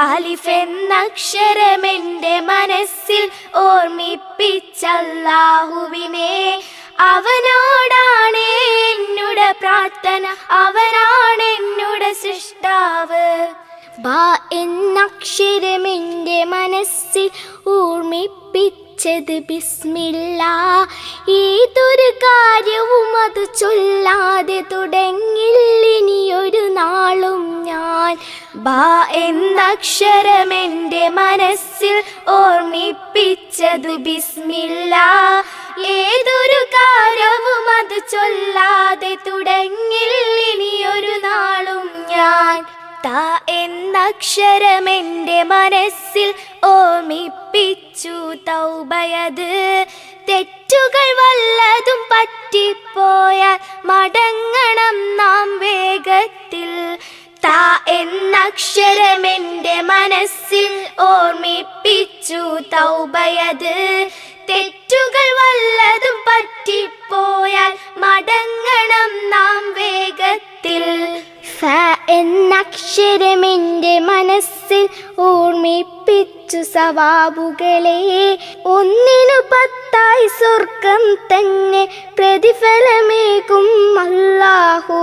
അലിഫ് എന്നക്ഷരമെന്റെ മനസ്സിൽ ഓർമ്മിപ്പിച്ചല്ലാഹുവിനെ. അവനോടാണ് എന്നുടെ പ്രാർത്ഥന അവനാണ് എന്നുടെ സൃഷ്ടാവ്. ബാ എന്നക്ഷരമെന്റെ മനസ്സിൽ ഓർമ്മിപ്പിച്ചത് ബിസ്മില്ല. ഏതൊരു കാര്യവും അത് ചൊല്ലാതെ നാളും ഞാൻ ബാ എന്നക്ഷരമെന്റെ മനസ്സിൽ ഓർമ്മിപ്പിച്ചതു ബിസ്മില്ല. ഏതൊരു കാര്യവും അത് ചൊല്ലാതെ തുടങ്ങില്ലിനിയൊരു നാളും ഞാൻ താ എന്നക്ഷരമെന്റെ മനസ്സിൽ ഓർമ്മിപ്പിച്ചു. തൗബയത് തെറ്റുകൾ വല്ലതും പറ്റിപ്പോയാൽ മടങ്ങണം നാം വേഗത്തിൽ. എന്നക്ഷരമെന്റെ മനസ്സിൽ ഓർമ്മിപ്പിച്ചു. തൗബയത് തെറ്റുകൾ വല്ലതും പറ്റിപ്പോയാൽ മടങ്ങണം നാം വേഗത്തിൽ. എന്നക്ഷരമെന്റെ മനസ്സിൽ ഓർമ്മിപ്പിച്ചു സവാബുകളെ ഒന്നിനു പത്തായി സ്വർഗം തന്നെ പ്രതിഫലമേകും അല്ലാഹു.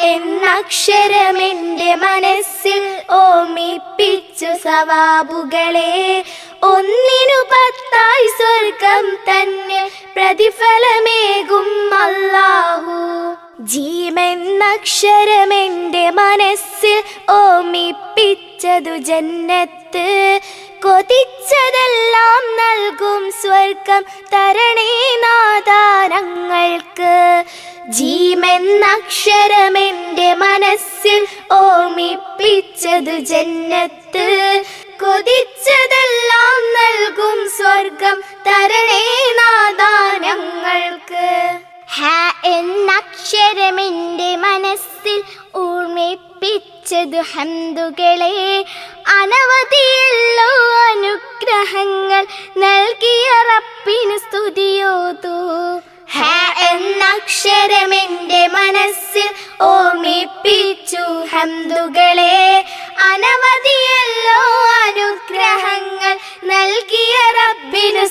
എന്നക്ഷരമെന്റെ മനസ്സിൽ ഓമിപ്പിച്ചു സവാബുകളെ. ഒന്നിനു പത്തായി സ്വർഗം തന്നെ പ്രതിഫലമേകും അല്ലാഹു. ജീമെന്നക്ഷരമെന്റെ മനസ്സിൽ ഓമിപ്പിച്ചതു ജന്നത്ത്. കൊതിച്ചതെല്ലാം നൽകും സ്വർഗം തരണേ നാദാനങ്ങൾക്ക്. ജീമെന്നക്ഷരമെന്റെ മനസ്സിൽ ഓമിപ്പിച്ചതു ജന്നത്ത്. കൊതിച്ചതെല്ലാം നൽകും സ്വർഗം തരണേ നാദാനങ്ങൾക്ക് ഹ എന്നക്ഷരമെന്റെ മനസ്സിൽ ഓർമ്മിപ്പിച്ചതു ഹന്തുകളെ അനവധിയല്ലോ അനുഗ്രഹങ്ങൾ നൽകിയ റപ്പിന് സ്തുതിയോതു. ഹ എന്നക്ഷരമെന്റെ മനസ്സിൽ ഓമിപ്പിച്ചു ഹന്തുകളെ അനവധിയല്ലോ അനുഗ്രഹങ്ങൾ നൽകിയ റബിനു